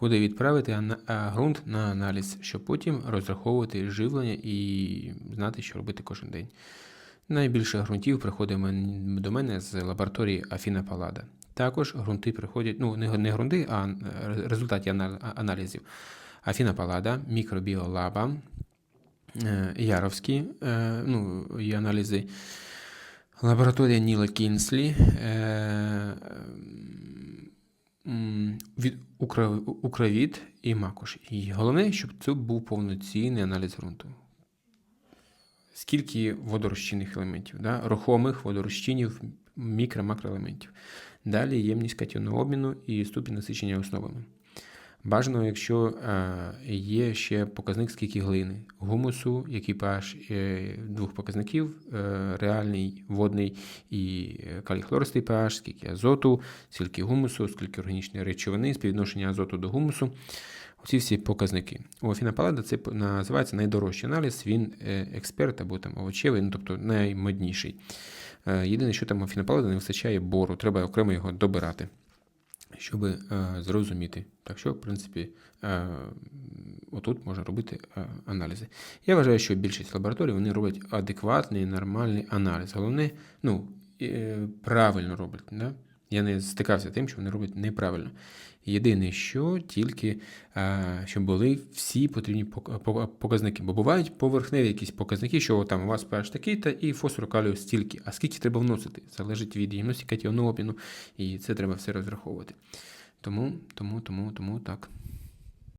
куди відправити ана- ґрунт на аналіз, щоб потім розраховувати живлення і знати, що робити кожен день. Найбільше ґрунтів приходить до мене з лабораторії Афіна Палада. Також ґрунти приходять, ну не, ґрунти, а е, результати аналізів. Афіна Палада, Мікробіолаба, е, Яровські, е, ну, і аналізи. Лабораторія Ніла Кінслі, Укравіт і Макуш. І головне, щоб це був повноцінний аналіз ґрунту. Скільки водорозчинних елементів, да? рухомих водорозчинів, мікро-макроелементів. Далі ємність катіонного обміну і ступінь насичення основами. Бажано, якщо е, є ще показник, скільки глини, гумусу, який pH е, двох показників, е, реальний, водний і калій-хлористий pH, скільки азоту, скільки гумусу, скільки органічної речовини, співвідношення азоту до гумусу. Оці всі показники. У Афіна Палада це називається найдорожчий аналіз, він експерт або там овочевий, ну, тобто наймодніший. Єдине, що там у Афіна Палада не вистачає бору, треба окремо його добирати щоб е, зрозуміти. Так що, в принципі, е, отут можна робити е, аналізи. Я вважаю, що більшість лабораторій вони роблять адекватний, нормальний аналіз. Головне, ну, правильно роблять. Да? Я не стикався тим, що вони роблять неправильно. Єдине, що тільки щоб були всі потрібні показники. Бо бувають поверхневі якісь показники, що там у вас pH такий та і фосфору калію стільки. А скільки треба вносити? Залежить від ємності катіону обміну, і це треба все розраховувати. Тому, тому, тому, тому так.